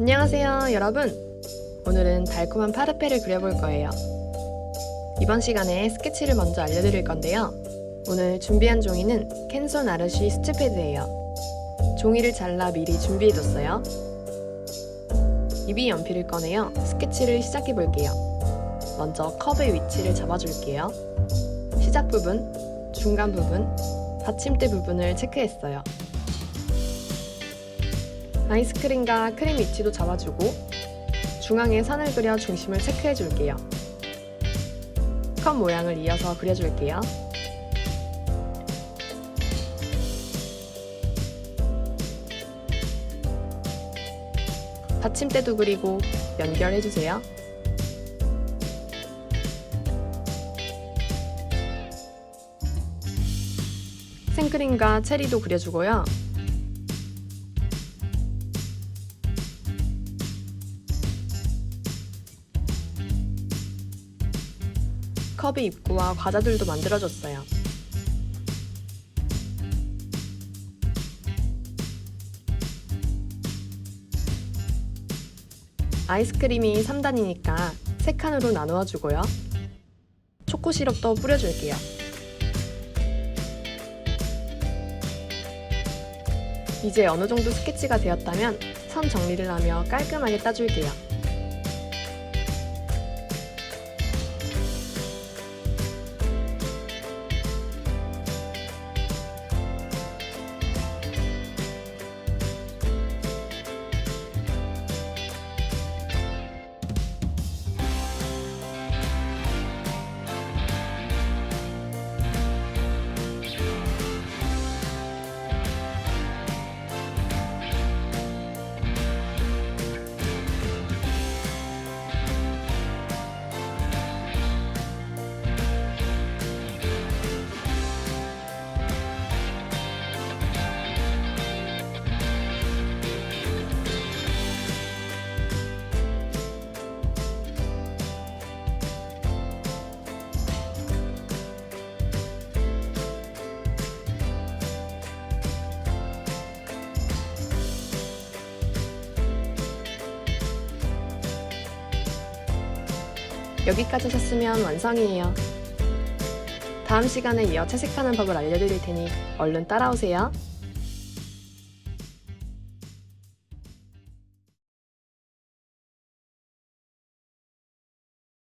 안녕하세요, 여러분. 오늘은 달콤한 파르페를 그려볼 거예요. 이번 시간에 스케치를 먼저 알려드릴 건데요. 오늘 준비한 종이는 캔손 아르시 스튜패드예요. 종이를 잘라 미리 준비해뒀어요. 입이 연필을 꺼내어 스케치를 시작해 볼게요. 먼저 컵의 위치를 잡아줄게요. 시작 부분, 중간 부분, 받침대 부분을 체크했어요. 아이스크림과 크림 위치도 잡아주고 중앙에 선을 그려 중심을 체크해 줄게요. 컵 모양을 이어서 그려줄게요. 받침대도 그리고 연결해 주세요. 생크림과 체리도 그려주고요. 컵의 입구와 과자들도 만들어줬어요. 아이스크림이 3단이니까 3칸으로 나누어 주고요. 초코 시럽도 뿌려줄게요. 이제 어느 정도 스케치가 되었다면 선 정리를 하며 깔끔하게 따줄게요. 여기까지 하셨으면 완성이에요. 다음 시간에 이어 채색하는 법을 알려드릴 테니 얼른 따라오세요.